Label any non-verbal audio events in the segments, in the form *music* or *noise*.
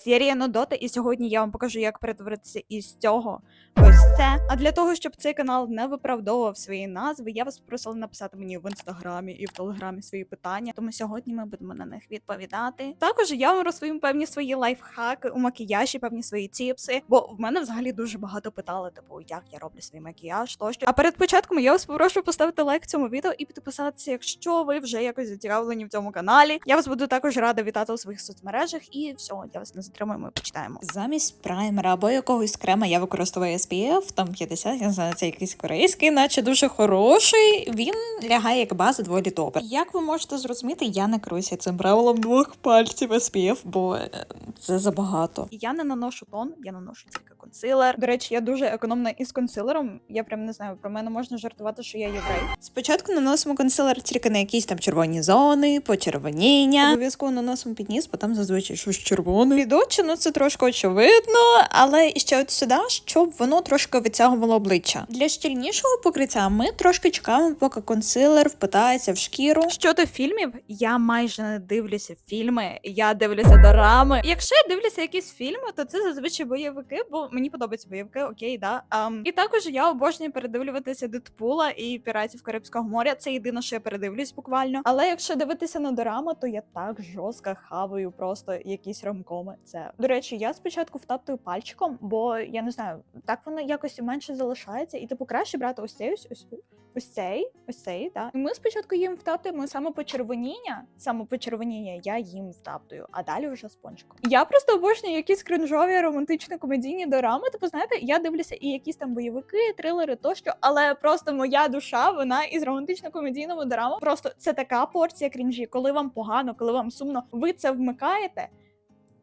серія Нодота, і сьогодні я вам покажу, як перетворитися із цього ось це. А для того, щоб цей канал не виправдовував свої назви, я вас попросила написати мені в інстаграмі і в телеграмі свої питання. Тому сьогодні ми будемо на них відповідати. Також я вам розповім певні свої лайфхаки у макіяжі, певні свої тіпси. Бо в мене взагалі дуже багато питали, типу, як я роблю свій макіяж, тощо. А перед початком я вас попрошу поставити лайк цьому відео і підписатися, якщо ви вже якось зацікавлені в цьому каналі. Я вас буду також рада вітати у своїх соцмережах. І все, я вас не затримую, ми почитаємо. Замість праймера або якогось крема я використовую SPF, там 50, я не знаю, це якийсь корейський, наче дуже хороший. Він лягає як база доволі добре. Як ви можете зрозуміти, я не керуюся цим правилом двох пальців SPF, бо е, це забагато. Я не наношу тон, я наношу тільки консилер. До речі, я дуже економна із консилером. Я прям не знаю, про мене можна жартувати, що я єврей. Спочатку наносимо консилер тільки на якісь там червоні зони, почервоніння. Обов'язково наносимо під ніс, бо там зазвичай щось червоне. Під очі, ну це трошки очевидно, але ще от сюди, щоб воно трошки витягувало обличчя. Для щільнішого покриття ми трошки чекаємо, поки консилер впитається в шкіру. Щодо фільмів, я майже не дивлюся фільми, я дивлюся дорами. Якщо я дивлюся якісь фільми, то це зазвичай бойовики, бо мені подобаються бойовики, окей, да. Um, і також я обожнюю передивлюватися Дедпула і піратів Карибського моря. Це єдине, що я передивлюсь буквально. Але якщо дивитися на дораму, то я так жорстко хаваю просто якісь ромкоми. Це до речі, я спочатку втаптую пальчиком, бо я не знаю, так воно якось менше залишається, і типу краще брати ось цей ось ось. Ось цей, ось цей, так. І ми спочатку їм втаптуємо саме почервоніння, саме почервоніння я їм втаптую, а далі вже спончиком. Я просто обожнюю якісь кринжові романтично комедійні дорами. Типу, знаєте, я дивлюся і якісь там бойовики, трилери тощо, але просто моя душа, вона із романтично-комедійного дорама. Просто це така порція крінжі, коли вам погано, коли вам сумно, ви це вмикаєте.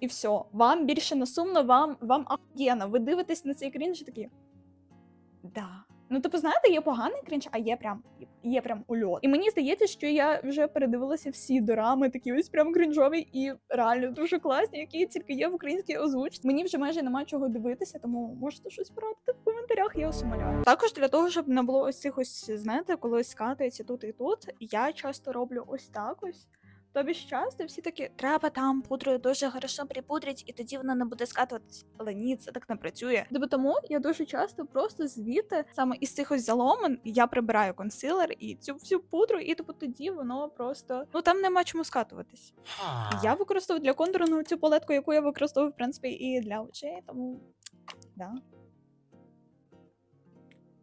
І все, вам більше не сумно, вам вам ахуєнно. Ви дивитесь на цей крінж такі. Да. Ну, типу, знаєте, є поганий крінж, а є прям є прям ульот. І мені здається, що я вже передивилася всі дорами, такі ось прям крінжові і реально дуже класні, які тільки є в українській озвучці. Мені вже майже немає чого дивитися, тому можете щось порадити в коментарях. Я вас. Також для того, щоб не було ось цих ось, знаєте, коли ось тут і тут. Я часто роблю ось так ось. Тобі ж часто всі такі треба там пудрою дуже хорошо припудрити, і тоді вона не буде скатуватись. Але ні, це так не працює. Тобто тому я дуже часто просто звідти саме із цих ось заломин я прибираю консилер і цю всю пудру, і тобто тоді воно просто ну там нема чому скатуватись. Я використовую для контуру цю палетку, яку я використовую в принципі і для очей, тому да.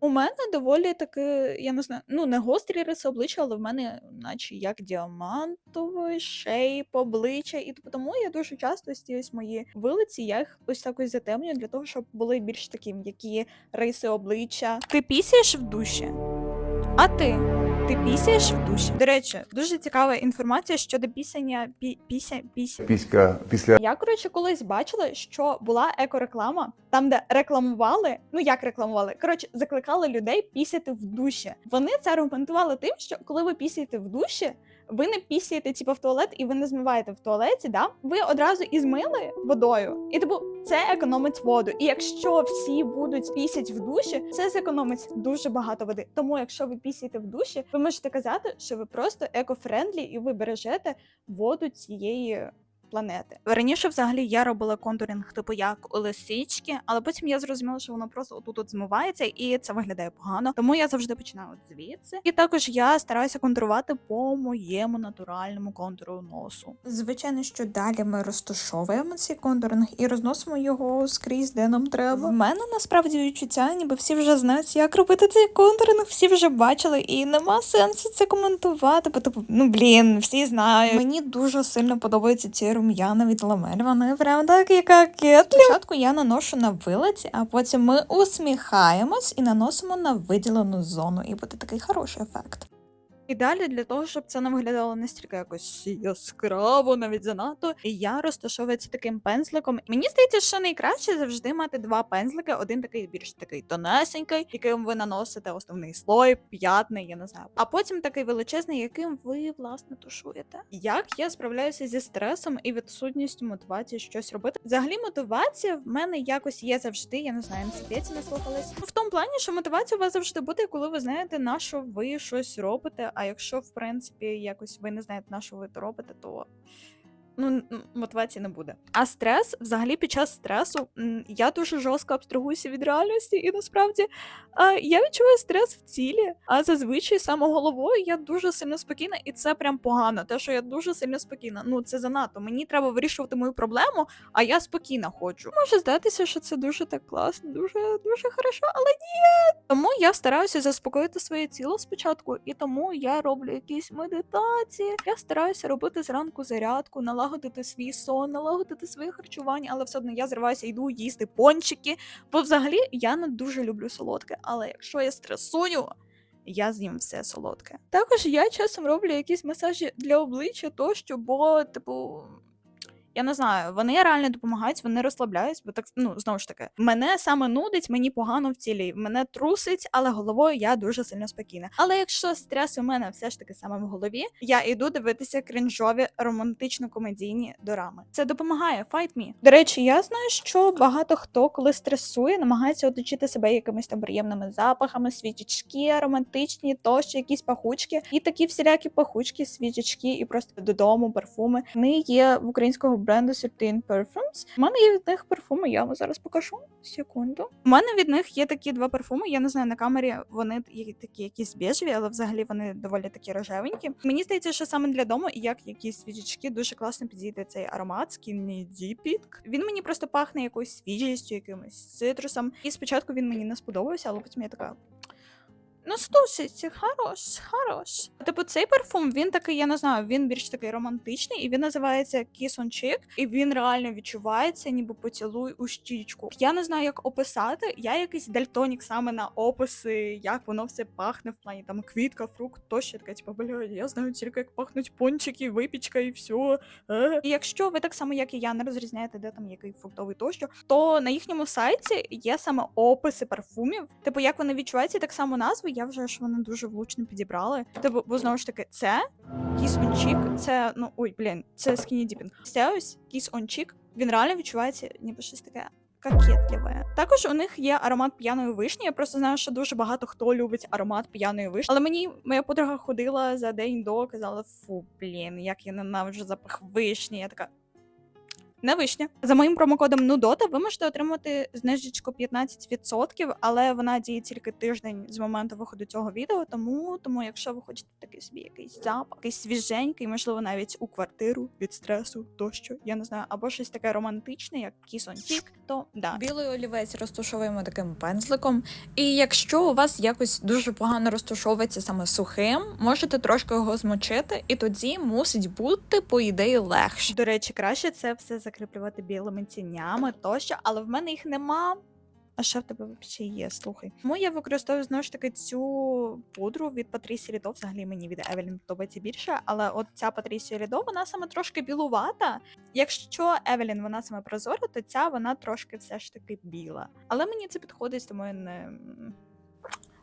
У мене доволі таки, я не знаю, ну не гострі риси обличчя, але в мене, наче як діамантовий шейп обличчя, і тому я дуже часто ці мої вилиці, я їх ось так ось затемнюю для того, щоб були більш такі м'які риси обличчя. Ти пісяєш в душі? А ти? Ти пісяєш в душі? До речі, дуже цікава інформація щодо пісення пі, піся, піся. Піська після Я коротше колись бачила, що була екореклама, там де рекламували, ну як рекламували, коротше, закликали людей пісяти в душі. Вони це аргументували тим, що коли ви пісяєте в душі, ви не пісяєте типу, в туалет і ви не змиваєте в туалеті, да? ви одразу і змили водою. І типу, це економить воду. І якщо всі будуть пісять в душі, це зекономить дуже багато води. Тому, якщо ви пісяєте в душі, ви можете казати, що ви просто екофрендлі і ви бережете воду цієї. Планети раніше, взагалі, я робила контуринг, типу як у лисички, але потім я зрозуміла, що воно просто отут от змивається, і це виглядає погано. Тому я завжди починаю от звідси. І також я стараюся контурувати по моєму натуральному контуру носу. Звичайно, що далі ми розташовуємо цей контуринг і розносимо його скрізь, де нам треба. В мене насправді відчуття, ніби всі вже знають, як робити цей контуринг, всі вже бачили, і нема сенсу це коментувати. Бо типу, ну блін, всі знають. Мені дуже сильно подобаються ці рум'яна від ламель. Вони прям так і кокетлі. Спочатку я наношу на вилиці, а потім ми усміхаємось і наносимо на виділену зону. І буде такий хороший ефект. І далі для того, щоб це не виглядало настільки якось яскраво, навіть занадто, І я розташовую це таким пензликом. Мені здається, що найкраще завжди мати два пензлики: один такий більш такий тонесенький, яким ви наносите основний слой, п'ятний, я не знаю. А потім такий величезний, яким ви власне тушуєте. Як я справляюся зі стресом і відсутністю мотивації щось робити? Взагалі, мотивація в мене якось є завжди. Я не знаю, не слухались. В тому плані, що мотивація у вас завжди буде, коли ви знаєте, на що ви щось робите. А якщо, в принципі, якось ви не знаєте, на що ви то робите, то ну мотивації не буде. А стрес, взагалі, під час стресу я дуже жорстко абстрагуюся від реальності, і насправді я відчуваю стрес в тілі. А зазвичай саме головою я дуже сильно спокійна, і це прям погано. Те, що я дуже сильно спокійна. Ну це занадто. Мені треба вирішувати мою проблему, а я спокійно ходжу. Може здатися, що це дуже так класно, дуже дуже хорошо, але ні. Тому я стараюся заспокоїти своє тіло спочатку, і тому я роблю якісь медитації. Я стараюся робити зранку зарядку, налагодити свій сон, налагодити своє харчування, але все одно я зриваюся, йду їсти пончики. Бо взагалі я не дуже люблю солодке, але якщо я стресую. Я з'їм все солодке. Також я часом роблю якісь масажі для обличчя тощо, бо, типу, я не знаю, вони реально допомагають, вони розслабляють, бо так, ну, знову ж таки, мене саме нудить, мені погано в тілі, мене трусить, але головою я дуже сильно спокійна. Але якщо стрес у мене все ж таки саме в голові, я йду дивитися крінжові романтично-комедійні дорами. Це допомагає, fight me. До речі, я знаю, що багато хто, коли стресує, намагається оточити себе якимись там приємними запахами, свічечки, романтичні, тощо, якісь пахучки. І такі всілякі пахучки, свічечки і просто додому парфуми. Вони є в українського бренду 13 Perfumes. У мене є від них парфуми, я вам зараз покажу. Секунду. У мене від них є такі два парфуми. Я не знаю, на камері вони є такі якісь біжеві, але взагалі вони доволі такі рожевенькі. Мені здається, що саме для дому, і як якісь свічечки, дуже класно підійде цей аромат Skinny Dipping. Він мені просто пахне якоюсь свіжістю, якимось цитрусом. І спочатку він мені не сподобався, але потім я така. Ну, слушайте, хорош, хорош. Типу, цей парфум, він такий, я не знаю, він більш такий романтичний, і він називається Kiss on Cheek, і він реально відчувається, ніби поцілуй у щічку. Я не знаю, як описати. Я якийсь дальтонік саме на описи, як воно все пахне в плані там квітка, фрукт, тощо така, типу, бля, я знаю тільки, як пахнуть пончики, випічка і все. Е. І якщо ви так само, як і я, не розрізняєте, де там який фруктовий тощо, то на їхньому сайті є саме описи парфумів. Типу, як вони відчуваються, так само назви. Я вже ж вони дуже влучно підібрали. Типу, бо знову ж таки, це on Cheek, це ну ой, блін, це Dipping. Це ось on Cheek, він реально відчувається, ніби щось таке. Кокетливе. Також у них є аромат п'яної вишні. Я просто знаю, що дуже багато хто любить аромат п'яної вишні. Але мені моя подруга ходила за день до, казала: фу, блін, як я ненавиджу запах вишні. Я така. Не вишня. За моїм промокодом Нудота ви можете отримати знижечку 15%, але вона діє тільки тиждень з моменту виходу цього відео. Тому, тому якщо ви хочете такий собі якийсь запах, якийсь свіженький, можливо, навіть у квартиру від стресу тощо, я не знаю, або щось таке романтичне, як Cheek, то да. Білий олівець розташовуємо таким пензликом. І якщо у вас якось дуже погано розташовується саме сухим, можете трошки його змочити, і тоді мусить бути, по ідеї, легше. До речі, краще це все закріплювати білими тінями тощо, але в мене їх нема. А що в тебе взагалі є? Слухай. Тому я використовую знову ж таки цю пудру від Патрісі Лідо. Взагалі мені від Евелін подобається більше, але от ця Патрісія Лідо, вона саме трошки білувата. Якщо Евелін вона саме прозора, то ця вона трошки все ж таки біла. Але мені це підходить, тому я не.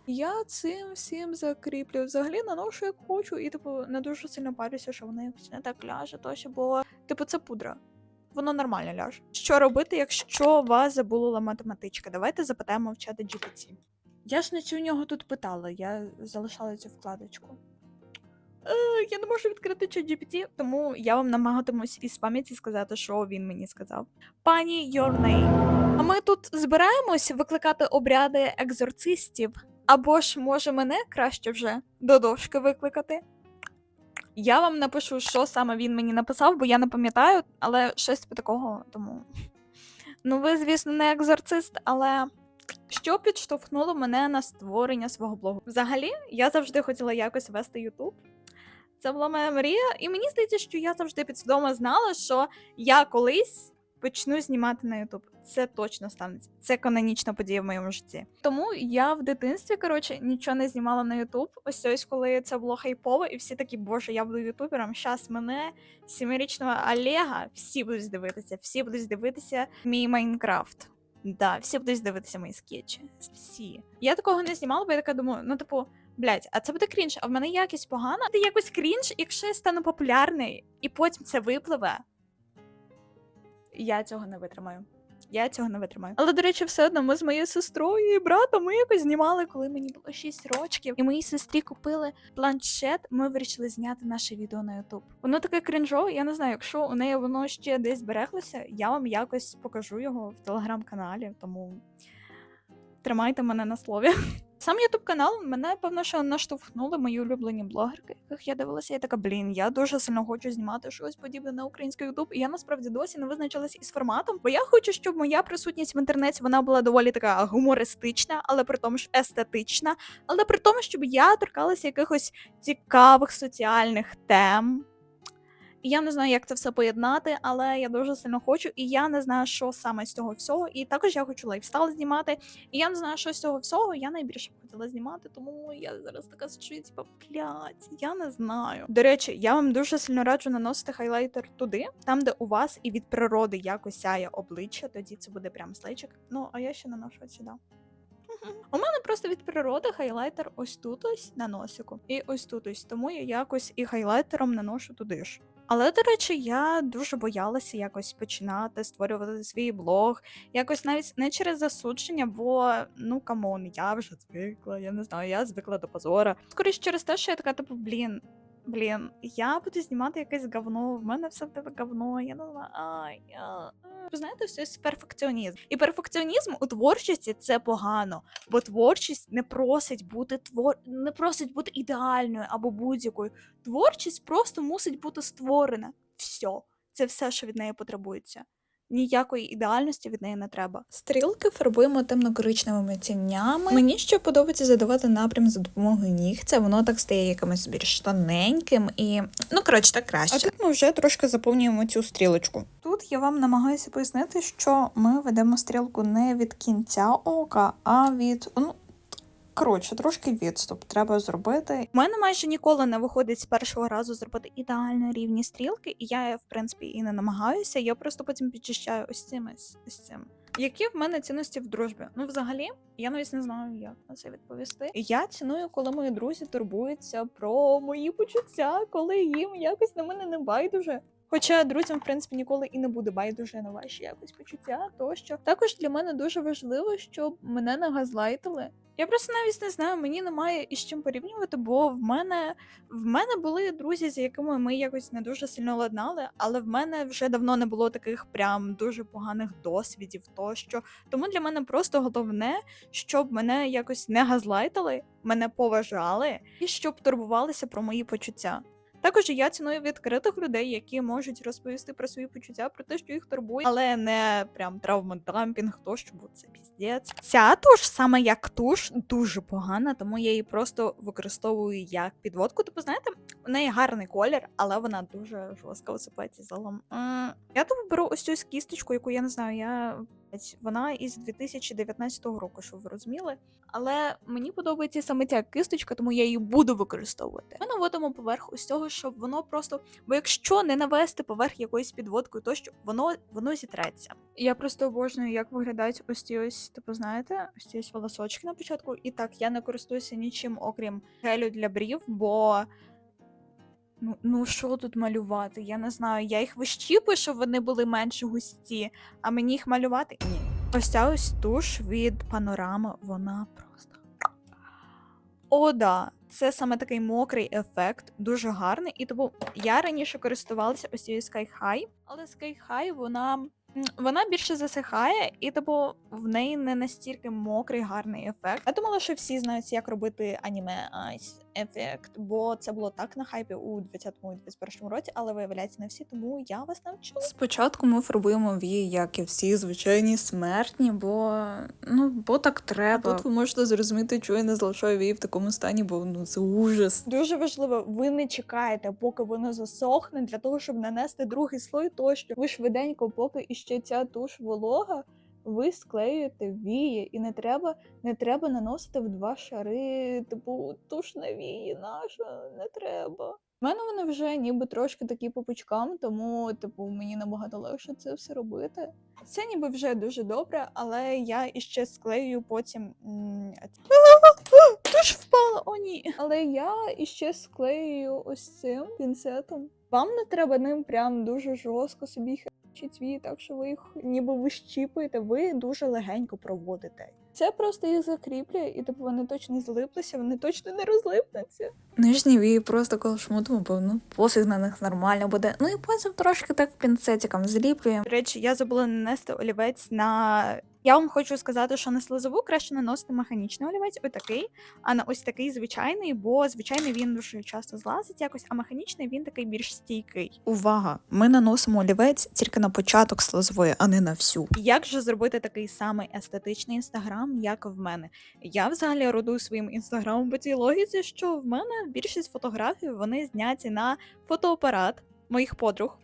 Я цим всім закріплю. Взагалі наношу як хочу, і типу не дуже сильно парюся, що вона якось не так ляже, тощо, бо типу це пудра. Воно нормально ляже. Що робити, якщо вас забула математичка? Давайте запитаємо в чата GPT. Я ж не у нього тут питала, я залишала цю вкладочку. Е, я не можу відкрити чат GPT, тому я вам намагатимусь із пам'яті сказати, що він мені сказав. Пані Your Name. А ми тут збираємось викликати обряди екзорцистів. Або ж може мене краще вже до дошки викликати. Я вам напишу, що саме він мені написав, бо я не пам'ятаю, але щось типу такого тому. Ну, ви, звісно, не екзорцист, але що підштовхнуло мене на створення свого блогу? Взагалі, я завжди хотіла якось вести Ютуб. Це була моя мрія, і мені здається, що я завжди підсвідомо знала, що я колись почну знімати на Ютуб. Це точно станеться. Це канонічна подія в моєму житті. Тому я в дитинстві, коротше, нічого не знімала на Ютуб. Ось ось, коли це було хайпово, і всі такі, боже, я буду ютубером. Щас мене, сімирічного Олега, всі будуть дивитися, всі будуть дивитися мій Майнкрафт. Да, всі будуть дивитися мої скетчі. Всі. Я такого не знімала, бо я така думаю, ну типу. Блять, а це буде крінж, а в мене якість погана. Це якось крінж, якщо я стану популярний, і потім це випливе. Я цього не витримаю. Я цього не витримаю. Але, до речі, все одно ми з моєю сестрою і братом ми якось знімали, коли мені було 6 років. І моїй сестрі купили планшет. Ми вирішили зняти наше відео на Ютуб. Воно таке крінжове, я не знаю, якщо у неї воно ще десь збереглося, я вам якось покажу його в телеграм-каналі, тому тримайте мене на слові. *laughs* Сам ютуб канал мене певно, що наштовхнули мої улюблені блогерки, яких я дивилася. Я така, блін, я дуже сильно хочу знімати щось подібне на український ютуб. І я насправді досі не визначилась із форматом, бо я хочу, щоб моя присутність в інтернеті вона була доволі така гумористична, але при тому ж естетична, але при тому, щоб я торкалася якихось цікавих соціальних тем. Я не знаю, як це все поєднати, але я дуже сильно хочу, і я не знаю, що саме з цього всього. І також я хочу лайфстайл знімати. І я не знаю, що з цього всього я найбільше б хотіла знімати, тому я зараз така сичу, типа, блядь, я не знаю. До речі, я вам дуже сильно раджу наносити хайлайтер туди, там, де у вас і від природи якось сяє обличчя, тоді це буде прям слейчик. Ну, а я ще наношу от сюди. У мене просто від природи хайлайтер ось тут ось на носику. І ось тут ось. Тому я якось і хайлайтером наношу туди ж. Але, до речі, я дуже боялася якось починати створювати свій блог, якось навіть не через засудження, бо ну камон, я вже звикла, я не знаю, я звикла до позора. Скоріше через те, що я така, типу, блін. Блін, я буду знімати якесь говно, в мене все в тебе говно, я не знаю. Ви знаєте, все це перфекціонізм. І перфекціонізм у творчості це погано, бо творчість не просить бути твор... не просить бути ідеальною або будь-якою. Творчість просто мусить бути створена. Все. Це все, що від неї потребується. Ніякої ідеальності від неї не треба. Стрілки фарбуємо темно-коричневими тінями. Мені ще подобається задавати напрям за допомогою ніг. Це воно так стає якимось більш тоненьким і ну коротше так краще. А тут ми вже трошки заповнюємо цю стрілочку. Тут я вам намагаюся пояснити, що ми ведемо стрілку не від кінця ока, а від ну. Коротше, трошки відступ треба зробити. У мене майже ніколи не виходить з першого разу зробити ідеально рівні стрілки, і я в принципі і не намагаюся. Я просто потім підчищаю ось цим ось, цим. Які в мене цінності в дружбі? Ну, взагалі, я навіть не знаю, як на це відповісти. Я ціную, коли мої друзі турбуються про мої почуття, коли їм якось на мене не байдуже. Хоча друзям, в принципі, ніколи і не буде байдуже на ваші якось почуття, тощо також для мене дуже важливо, щоб мене не газлайтили. Я просто навіть не знаю, мені немає із чим порівнювати, бо в мене в мене були друзі, з якими ми якось не дуже сильно ладнали, але в мене вже давно не було таких прям дуже поганих досвідів тощо. Тому для мене просто головне, щоб мене якось не газлайтили, мене поважали і щоб турбувалися про мої почуття. Також я ціную відкритих людей, які можуть розповісти про свої почуття, про те, що їх турбує, але не прям травмодампінг, тощо, бо це піздець. Ця туш, саме як туш, дуже погана, тому я її просто використовую як підводку. Типу, знаєте, у неї гарний колір, але вона дуже жорстко висипається залом. Я тобі беру ось цю кісточку, яку я не знаю, я. Вона із 2019 року, щоб ви розуміли. Але мені подобається саме ця кисточка, тому я її буду використовувати. Ми наводимо поверх ось цього, щоб воно просто. Бо якщо не навести поверх якоюсь підводкою, то що воно воно зітреться. Я просто обожнюю, як виглядають ось ці ось, типу, знаєте, ось ці ось волосочки на початку. І так, я не користуюся нічим, окрім гелю для брів, бо. Ну, ну що тут малювати? Я не знаю. Я їх вищіпую, щоб вони були менш густі, а мені їх малювати ні. Ось ця ось туш від панорами, вона просто. О, да. Це саме такий мокрий ефект, дуже гарний. І тому я раніше користувалася ось цією Sky High, але Sky High, вона. Вона більше засихає, і типу в неї не настільки мокрий гарний ефект. Я думала, що всі знають, як робити аніме айс ефект, бо це було так на хайпі у 20-му і 21-му році, але виявляється не всі, тому я вас навчу. Спочатку ми фарбуємо вії, як і всі звичайні смертні, бо ну бо так треба. Тут ви можете зрозуміти, чого я не залишаю вії в такому стані, бо ну це ужас. Дуже важливо, ви не чекаєте, поки воно засохне для того, щоб нанести другий слой тощо. Ви швиденько, поки іще ця туш волога, ви склеюєте вії, і не треба, не треба наносити в два шари, типу туш на вії, наша, не треба. У мене вони вже ніби трошки такі по пучкам, тому типу мені набагато легше це все робити. Це ніби вже дуже добре, але я іще склею потім. *laughs* Туш впала, о ні. Але я іще склею ось цим пінцетом. Вам не треба ним прям дуже жорстко собі чи цвіт, так що ви їх ніби вищіпуєте, ви дуже легенько проводите. Це просто їх закріплює, і типу вони точно злиплися, вони точно не розлипнуться. Нижні вії просто коли шмутимо, бо ну пофіг на них нормально буде. Ну і потім трошки так пінцетиком зліплюємо. До речі, я забула нанести олівець на. Я вам хочу сказати, що на слизову краще наносити механічний олівець, отакий, а на ось такий звичайний, бо звичайний він дуже часто злазить якось, а механічний він такий більш стійкий. Увага! Ми наносимо олівець тільки на початок слизової, а не на всю. Як же зробити такий самий естетичний інстаграм, як в мене? Я взагалі родую своїм інстаграмом по цій логіці, що в мене більшість фотографій вони зняті на фотоапарат моїх подруг.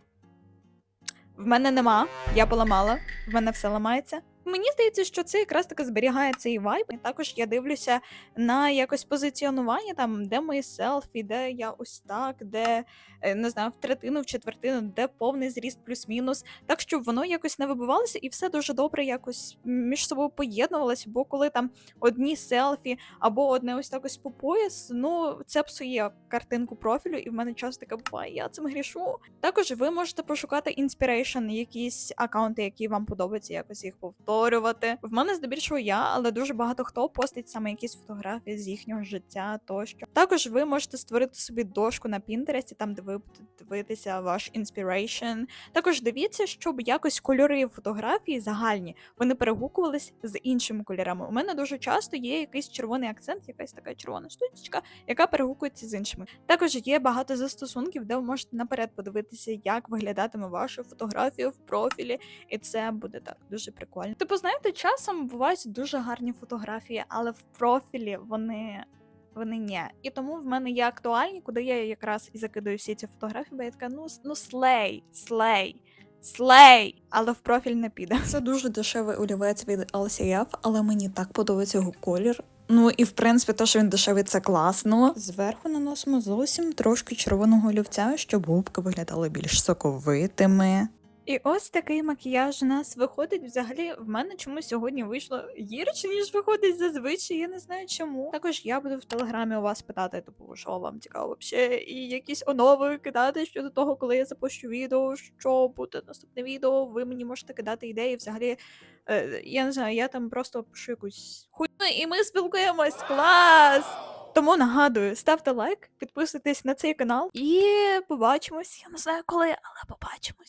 В мене нема, я поламала, в мене все ламається. Мені здається, що це якраз таки зберігає цей вайб. І також я дивлюся на якось позиціонування, там, де мої селфі, де я ось так, де е, не знаю, в третину, в четвертину, де повний зріст плюс-мінус так щоб воно якось не вибивалося і все дуже добре якось між собою поєднувалося. Бо коли там одні селфі або одне ось так ось по пояс, ну це псує картинку профілю, і в мене часто таке буває. Я цим грішу. Також ви можете пошукати inspiration, якісь акаунти, які вам подобаються, якось їх повторювати. В мене здебільшого я, але дуже багато хто постить саме якісь фотографії з їхнього життя тощо. Також ви можете створити собі дошку на Пінтересті, там де ви будете дивитися ваш inspiration, також дивіться, щоб якось кольори фотографії загальні вони перегукувались з іншими кольорами. У мене дуже часто є якийсь червоний акцент, якась така червона штучка, яка перегукується з іншими. Також є багато застосунків, де ви можете наперед подивитися, як виглядатиме ваша фотографія в профілі, і це буде так дуже прикольно. Типу, знаєте, часом бувають дуже гарні фотографії, але в профілі вони. Вони ні. І тому в мене є актуальні, куди я якраз і закидаю всі ці фотографії, бо я така, ну, ну слей, слей, слей, але в профіль не піде. Це дуже дешевий олівець від LCF, але мені так подобається його колір. Ну і в принципі, те, що він дешевий, це класно. Зверху наносимо зовсім трошки червоного олівця, щоб губки виглядали більш соковитими. І ось такий макіяж у нас виходить. Взагалі, в мене чомусь сьогодні вийшло гірше, ніж виходить зазвичай. Я не знаю чому. Також я буду в телеграмі у вас питати, типу, що вам цікаво взагалі, і якісь онови кидати щодо того, коли я запущу відео, що буде наступне відео. Ви мені можете кидати ідеї. Взагалі, е, я не знаю, я там просто пишу якусь хуйню, і ми спілкуємось. Клас! Тому нагадую, ставте лайк, підписуйтесь на цей канал і побачимось. Я не знаю коли, але побачимось.